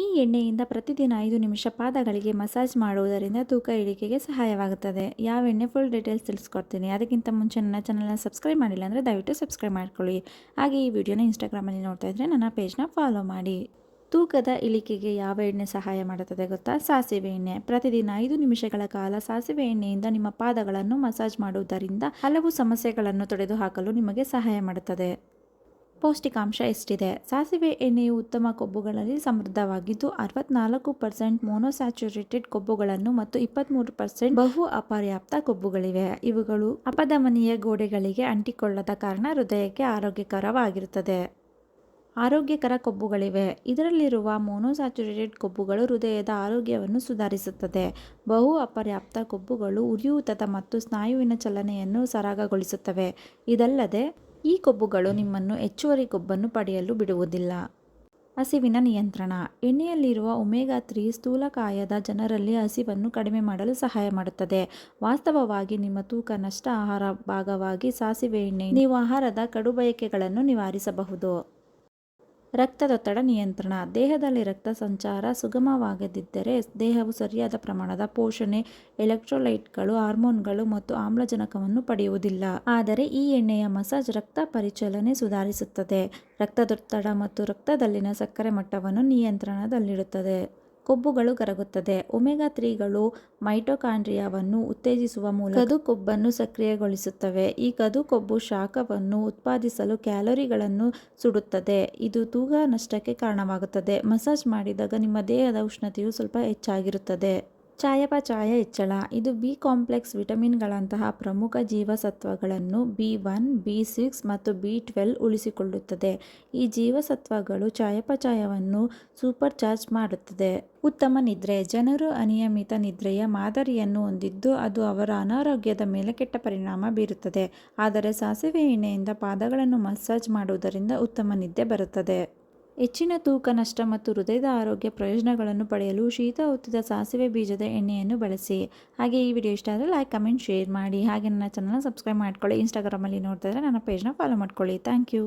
ಈ ಎಣ್ಣೆಯಿಂದ ಪ್ರತಿದಿನ ಐದು ನಿಮಿಷ ಪಾದಗಳಿಗೆ ಮಸಾಜ್ ಮಾಡುವುದರಿಂದ ತೂಕ ಇಳಿಕೆಗೆ ಸಹಾಯವಾಗುತ್ತದೆ. ಯಾವ ಎಣ್ಣೆ ಫುಲ್ ಡೀಟೇಲ್ಸ್ ತಿಳಿಸ್ಕೊಡ್ತೀನಿ. ಅದಕ್ಕಿಂತ ಮುಂಚೆ ನನ್ನ ಚಾನಲ್ನ ಸಬ್ಸ್ಕ್ರೈಬ್ ಮಾಡಿಲ್ಲ ಅಂದರೆ ದಯವಿಟ್ಟು ಸಬ್ಸ್ಕ್ರೈಬ್ ಮಾಡ್ಕೊಳ್ಳಿ. ಹಾಗೆ ಈ ವಿಡಿಯೋನ ಇನ್ಸ್ಟಾಗ್ರಾಮಲ್ಲಿ ನೋಡ್ತಾ ಇದ್ದರೆ ನನ್ನ ಪೇಜ್ನ ಫಾಲೋ ಮಾಡಿ. ತೂಕದ ಇಳಿಕೆಗೆ ಯಾವ ಎಣ್ಣೆ ಸಹಾಯ ಮಾಡುತ್ತದೆ ಗೊತ್ತಾ? ಸಾಸಿವೆ ಎಣ್ಣೆ. ಪ್ರತಿದಿನ ಐದು ನಿಮಿಷಗಳ ಕಾಲ ಸಾಸಿವೆ ಎಣ್ಣೆಯಿಂದ ನಿಮ್ಮ ಪಾದಗಳನ್ನು ಮಸಾಜ್ ಮಾಡುವುದರಿಂದ ಹಲವು ಸಮಸ್ಯೆಗಳನ್ನು ತೊಡೆದುಹಾಕಲು ನಿಮಗೆ ಸಹಾಯ ಮಾಡುತ್ತದೆ. ಪೌಷ್ಟಿಕಾಂಶ ಎಷ್ಟಿದೆ? ಸಾಸಿವೆ ಎಣ್ಣೆಯು ಉತ್ತಮ ಕೊಬ್ಬುಗಳಲ್ಲಿ ಸಮೃದ್ಧವಾಗಿದ್ದು, ಅರವತ್ನಾಲ್ಕು ಪರ್ಸೆಂಟ್ ಮೋನೋಸ್ಯಾಚುರೇಟೆಡ್ ಕೊಬ್ಬುಗಳನ್ನು ಮತ್ತು ಇಪ್ಪತ್ತ್ಮೂರು ಪರ್ಸೆಂಟ್ ಬಹು ಅಪರ್ಯಾಪ್ತ ಕೊಬ್ಬುಗಳಿವೆ. ಇವುಗಳು ಅಪಧಮನಿಯ ಗೋಡೆಗಳಿಗೆ ಅಂಟಿಕೊಳ್ಳದ ಕಾರಣ ಹೃದಯಕ್ಕೆ ಆರೋಗ್ಯಕರವಾಗಿರುತ್ತದೆ. ಆರೋಗ್ಯಕರ ಕೊಬ್ಬುಗಳಿವೆ. ಇದರಲ್ಲಿರುವ ಮೋನೋಸ್ಯಾಚುರೇಟೆಡ್ ಕೊಬ್ಬುಗಳು ಹೃದಯದ ಆರೋಗ್ಯವನ್ನು ಸುಧಾರಿಸುತ್ತದೆ. ಬಹು ಅಪರ್ಯಾಪ್ತ ಕೊಬ್ಬುಗಳು ಉರಿಯೂತದ ಮತ್ತು ಸ್ನಾಯುವಿನ ಚಲನೆಯನ್ನು ಸರಾಗಗೊಳಿಸುತ್ತವೆ. ಇದಲ್ಲದೆ ಈ ಕೊಬ್ಬುಗಳು ನಿಮ್ಮನ್ನು ಹೆಚ್ಚುವರಿ ಕೊಬ್ಬನ್ನು ಪಡೆಯಲು ಬಿಡುವುದಿಲ್ಲ. ಹಸಿವಿನ ನಿಯಂತ್ರಣ. ಎಣ್ಣೆಯಲ್ಲಿರುವ ಒಮೆಗಾ ತ್ರೀ ಸ್ಥೂಲಕಾಯದ ಜನರಲ್ಲಿ ಹಸಿವನ್ನು ಕಡಿಮೆ ಮಾಡಲು ಸಹಾಯ ಮಾಡುತ್ತದೆ. ವಾಸ್ತವವಾಗಿ ನಿಮ್ಮ ತೂಕ ನಷ್ಟ ಆಹಾರ ಭಾಗವಾಗಿ ಸಾಸಿವೆ ಎಣ್ಣೆ, ನೀವು ಆಹಾರದ ಕಡುಬಯಕೆಗಳನ್ನು ನಿವಾರಿಸಬಹುದು. ರಕ್ತದೊತ್ತಡ ನಿಯಂತ್ರಣ. ದೇಹದಲ್ಲಿ ರಕ್ತ ಸಂಚಾರ ಸುಗಮವಾಗದಿದ್ದರೆ ದೇಹವು ಸರಿಯಾದ ಪ್ರಮಾಣದ ಪೋಷಣೆ, ಎಲೆಕ್ಟ್ರೋಲೈಟ್ಗಳು, ಹಾರ್ಮೋನ್ಗಳು ಮತ್ತು ಆಮ್ಲಜನಕವನ್ನು ಪಡೆಯುವುದಿಲ್ಲ. ಆದರೆ ಈ ಎಣ್ಣೆಯ ಮಸಾಜ್ ರಕ್ತ ಪರಿಚಲನೆ ಸುಧಾರಿಸುತ್ತದೆ. ರಕ್ತದೊತ್ತಡ ಮತ್ತು ರಕ್ತದಲ್ಲಿನ ಸಕ್ಕರೆ ಮಟ್ಟವನ್ನು ನಿಯಂತ್ರಣದಲ್ಲಿಡುತ್ತದೆ. ಕೊಬ್ಬುಗಳು ಕರಗುತ್ತದೆ. ಒಮೆಗಾ ತ್ರೀಗಳು ಮೈಟೊಕಾಂಡ್ರಿಯಾವನ್ನು ಉತ್ತೇಜಿಸುವ ಮೂಲಕ ಕದು ಕೊಬ್ಬನ್ನು ಸಕ್ರಿಯಗೊಳಿಸುತ್ತವೆ. ಈ ಕದು ಕೊಬ್ಬು ಶಾಖವನ್ನು ಉತ್ಪಾದಿಸಲು ಕ್ಯಾಲೋರಿಗಳನ್ನು ಸುಡುತ್ತದೆ. ಇದು ತೂಗ ನಷ್ಟಕ್ಕೆ ಕಾರಣವಾಗುತ್ತದೆ. ಮಸಾಜ್ ಮಾಡಿದಾಗ ನಿಮ್ಮ ದೇಹದ ಉಷ್ಣತೆಯು ಸ್ವಲ್ಪ ಹೆಚ್ಚಾಗಿರುತ್ತದೆ. ಚಯಾಪಚಯ ಹೆಚ್ಚಳ. ಇದು ಬಿ ಕಾಂಪ್ಲೆಕ್ಸ್ ವಿಟಮಿನ್ಗಳಂತಹ ಪ್ರಮುಖ ಜೀವಸತ್ವಗಳನ್ನು ಬಿ ಒನ್, ಬಿ ಸಿಕ್ಸ್ ಮತ್ತು ಬಿ ಟ್ವೆಲ್ ಉಳಿಸಿಕೊಳ್ಳುತ್ತದೆ. ಈ ಜೀವಸತ್ವಗಳು ಚಾಯಪಚಾಯವನ್ನು ಸೂಪರ್ ಚಾರ್ಜ್ ಮಾಡುತ್ತದೆ. ಉತ್ತಮ ನಿದ್ರೆ. ಜನರು ಅನಿಯಮಿತ ನಿದ್ರೆಯ ಮಾದರಿಯನ್ನು ಹೊಂದಿದ್ದು ಅದು ಅವರ ಅನಾರೋಗ್ಯದ ಮೇಲೆ ಕೆಟ್ಟ ಪರಿಣಾಮ ಬೀರುತ್ತದೆ. ಆದರೆ ಸಾಸಿವೆ ಎಣ್ಣೆಯಿಂದ ಪಾದಗಳನ್ನು ಮಸಾಜ್ ಮಾಡುವುದರಿಂದ ಉತ್ತಮ ನಿದ್ದೆ ಬರುತ್ತದೆ. ಹೆಚ್ಚಿನ ತೂಕ, ನಷ್ಟ ಮತ್ತು ಹೃದಯದ ಆರೋಗ್ಯ ಪ್ರಯೋಜನಗಳನ್ನು ಪಡೆಯಲು ಶೀತ ಒತ್ತಿದ ಸಾಸಿವೆ ಬೀಜದ ಎಣ್ಣೆಯನ್ನು ಬಳಸಿ. ಹಾಗೆ ಈ ವಿಡಿಯೋ ಇಷ್ಟ ಆದರೆ ಲೈಕ್ ಕಮೆಂಟ್ ಶೇರ್ ಮಾಡಿ. ಹಾಗೆ ನನ್ನ ಚಾನಲ್ನ ಸಬ್ಸ್ಕ್ರೈಬ್ ಮಾಡ್ಕೊಳ್ಳಿ. ಇನ್ಸ್ಟಾಗ್ರಾಮಲ್ಲಿ ನೋಡ್ತಾ ಇದ್ದರೆ ನನ್ನ ಪೇಜ್ನ ಫಾಲೋ ಮಾಡ್ಕೊಳ್ಳಿ. Thank you